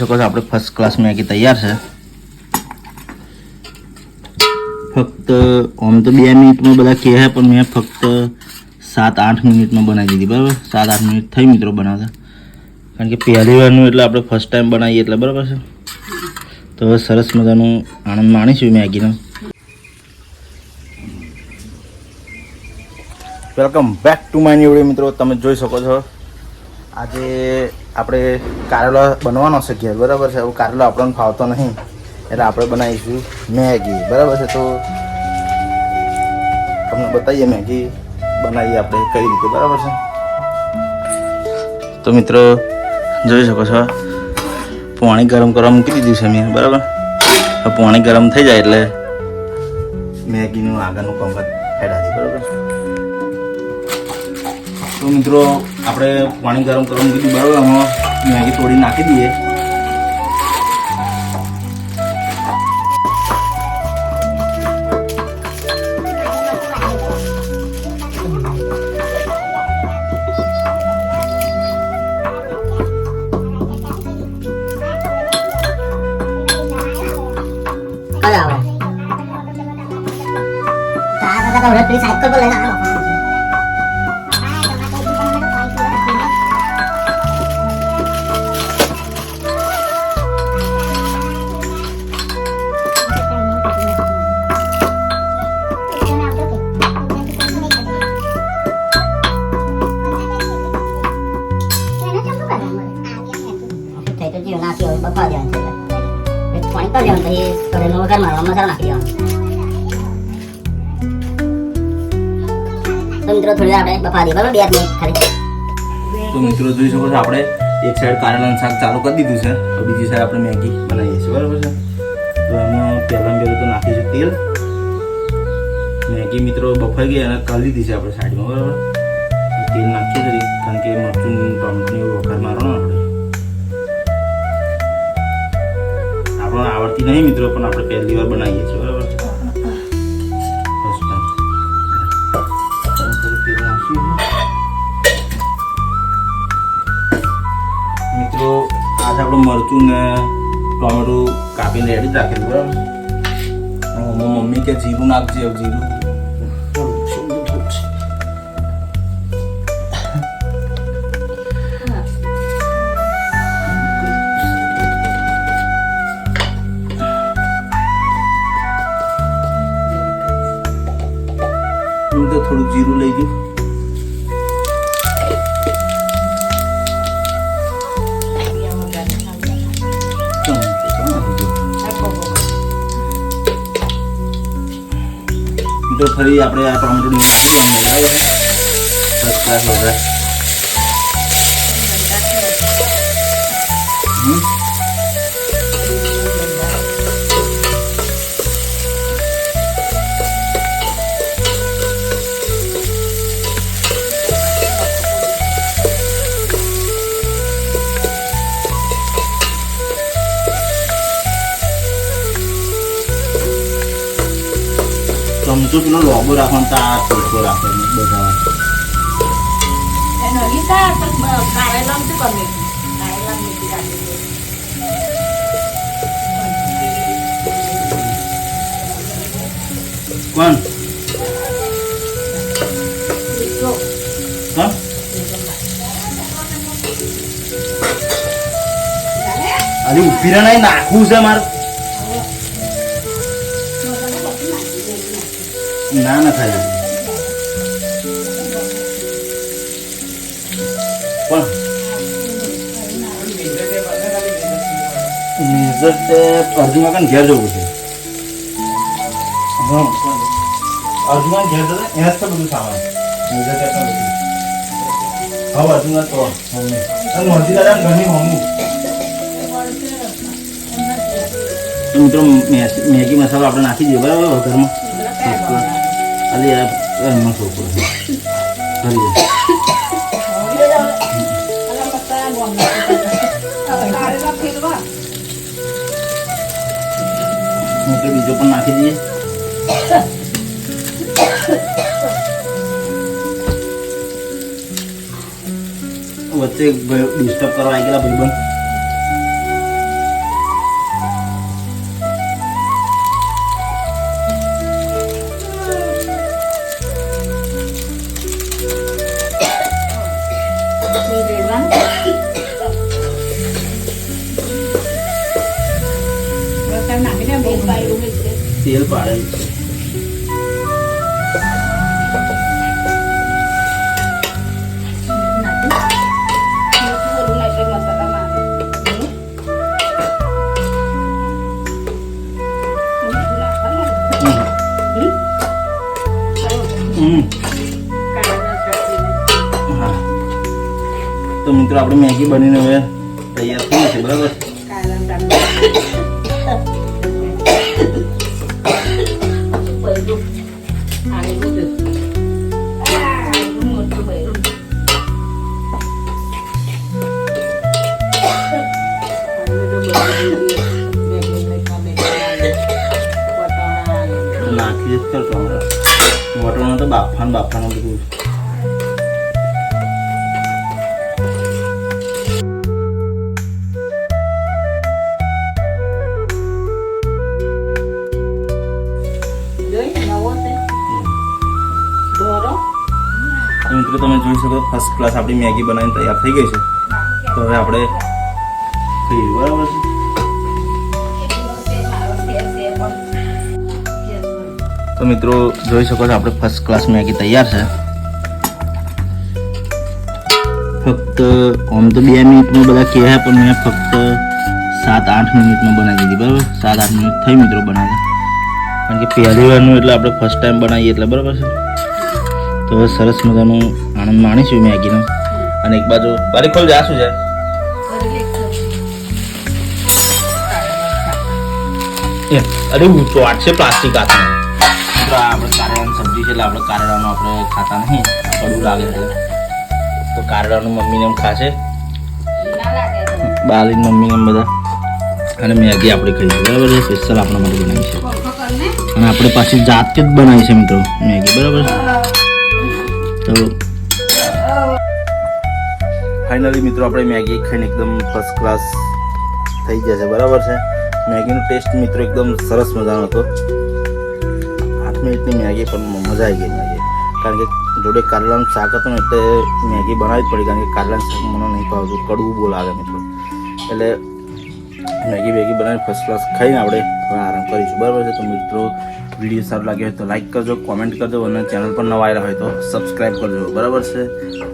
શકો આપણે first class Maggi તૈયાર છે. ફક્ત, આમ તો બે મિનિટમાં બધા કહે પણ મેં ફક્ત સાત આઠ મિનિટમાં બનાવી દીધી, બરાબર? સાત આઠ મિનિટ થઈ મિત્રો બનાવતા. કારણ કે પહેલી વારનું એટલે આપણે ફર્સ્ટ ટાઈમ બનાવીએ એટલે બરાબર છે. તો સરસ મજાનું આનંદ માણીશું મેગીનો. Welcome back to my new મિત્રો, તમે જોઈ શકો છો. આજે આપણે કારેલો બનવાનો છે ઘેર, બરાબર છે? કારેલો આપણને ફાવતો નહીં. એટલે આપણે બનાવીશું મેગી, બરાબર છે? તો તમને બતાવીએ મેગી બનાવીએ આપણે કઈ રીતે, બરાબર છે? તો મિત્રો, જોઈ શકો છો, પાણી ગરમ કરવા મૂકી દીધું છે મેં, બરાબર? પાણી ગરમ થઈ જાય એટલે મેગીનું આગળનું હેડા દે બરાબર તો મિત્રો આપણે પાણી ગરમ કરવાનું કીધું બરાબર આમાં મેગી થોડી નાખી દઈએ કલ આવે તારા કરતા તો પેલી સાયકલ પર લઈને તો જીવ નાખી હવે બફા દેવાનું છે પાણી કરી દેવાનું પછી કઢાઈનો વઘાર મારવાનો મસાલો નાખી દેવાનો તો મિત્રો થોડી આપણે બફા દઈએ બરાબર બે મિનિટ ખાલી તો મિત્રો જોઈ શકો છો આપણે એક સાઈડ કારેલાનું શાક ચાલુ કરી દીધું છે તો બીજી સાઈડ આપણે મેગી બનાવીએ છીએ બરાબર છે તો એમાં પહેલાં પહેલું તો નાખીશું તેલ મેગી મિત્રો બફાઈ ગઈ અને કાઢી દીધી છે આપણે સાઈડમાં બરાબર તેલ નાખીએ છીએ કારણ કે મરચું ટમેટું એવું વઘાર મારવાનો આવડતી નહીં મિત્રો, પણ આપણે પહેલી વાર બનાવીએ છીએ, બરાબર? મિત્રો, આજે આપણું મરચું ને ટોમેટું કાપીને રેડી રાખેલું, બરાબર? મમ્મી કે જીરું નાખજે, જીરું ગયું તો ફરી આપણે આ ટોમેટો છે ફર્સ્ટ ક્લાસ વગર હમ? ચમચો પેલો લોબો રાખવાનો તો આ ચોખ્ખો રાખે બધા રાખી. કોણ? હા? અરે? ઊભી રહે નાખવું છે મારે. ના ના થાય. પણ નિર્જત અર્જુન ઘેર જવું છે. અર્જુન ઘેર જશે એના જ બધું સામાન નિર્જત એટલા બધું. હવે અર્જુન તો મમ્મી. અને મરજી દાદા ઘરની મમ્મી. તો મિત્રો મેગી મસાલો આપણે નાખી દઈએ બરાબર વઘારમાં અલી આ એમનો છોકરો છે કરી દે અલા મસાલા ગોળના. કારેલા ફેરવા. મિત્રો બીજો પણ નાખી દઈએ વચ્ચે ડિસ્ટર્બ કરવા આવી ગયેલા ભાઈબંધ તેલ પાડેલ છે. તો મિત્રો આપણે મેગી બનીને હવે તૈયાર થઈ છે બરાબર? નાખી દે ચાલ ટોમેટો વટોણો તો બાફાન બાફાનું બધું. મિત્રો, તમે જોઈ શકો ફર્સ્ટ ક્લાસ આપણી મેગી બનાવીને તૈયાર થઈ ગઈ છે. તો હવે આપણે ખાઈએ તો મિત્રો, જોઈ શકો છો, આપણે ફર્સ્ટ ક્લાસ મેગી તૈયાર છે. ફક્ત, આમ તો બે મિનિટમાં બધા કહે પણ મેં ફક્ત સાત આઠ મિનિટમાં બનાવી દીધી, બરાબર? સાત આઠ મિનિટ થઈ મિત્રો બનાવી કારણ કે પહેલી વારનું એટલે આપણે ફર્સ્ટ ટાઈમ બનાવીએ એટલે બરાબર છે. તો હવે સરસ મજાનું આનંદ માણીશું મેગીનો. અને એક બાજુ બારી ખોલ જાશું છે? અરે ઊંચો આટ છે પ્લાસ્ટિક હાથમાં. આપણે કારેલાની સબ્જી છે એટલે આપણે કારેલાનું આપણે ખાતા નહીં. કડવું લાગે છે. તો કારેલાનું મમ્મીને એમ ખાશે. બાલીન મમ્મીને એમ બધા. અને મેગી આપણે ખાઈ બરાબર છે? સ્પેશિયલ આપણા માટે બનાવી છે. અને આપણે પાછી જાતે જ બનાવી છે મિત્રો મેગી. બરાબર તો ફાઇનલી મિત્રો, આપણે મેગી ખાઈને એકદમ ફર્સ્ટ ક્લાસ થઈ જશે બરાબર છે? મેગીનો ટેસ્ટ મિત્રો એકદમ સરસ મજાનો હતો. આઠ મિનિટની મેગી પણ મજા આવી ગઈ મેગી. કારણ કે જોડે કારેલાનું શાક હતું ને, એટલે મેગી બનાવવી જ પડી. કારણ કે કારેલાનું શાક મને નહીં ભાવતું. કડવું બહુ લાગે મિત્રો. એટલે મેગી બેગી બનાવીને ફર્સ્ટ ક્લાસ ખાઈને આપણે આરામ કરીશું. બરાબર છે? તો મિત્રો વીડિયો સારો લાગ્યો હોય તો લાઈક કરજો કોમેન્ટ કરજો અને ચેનલ પર નવા આવ્યા હોય તો સબસ્ક્રાઈબ કરજો. બરાબર છે?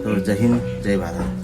તો જય હિન્દ, જય ભારત.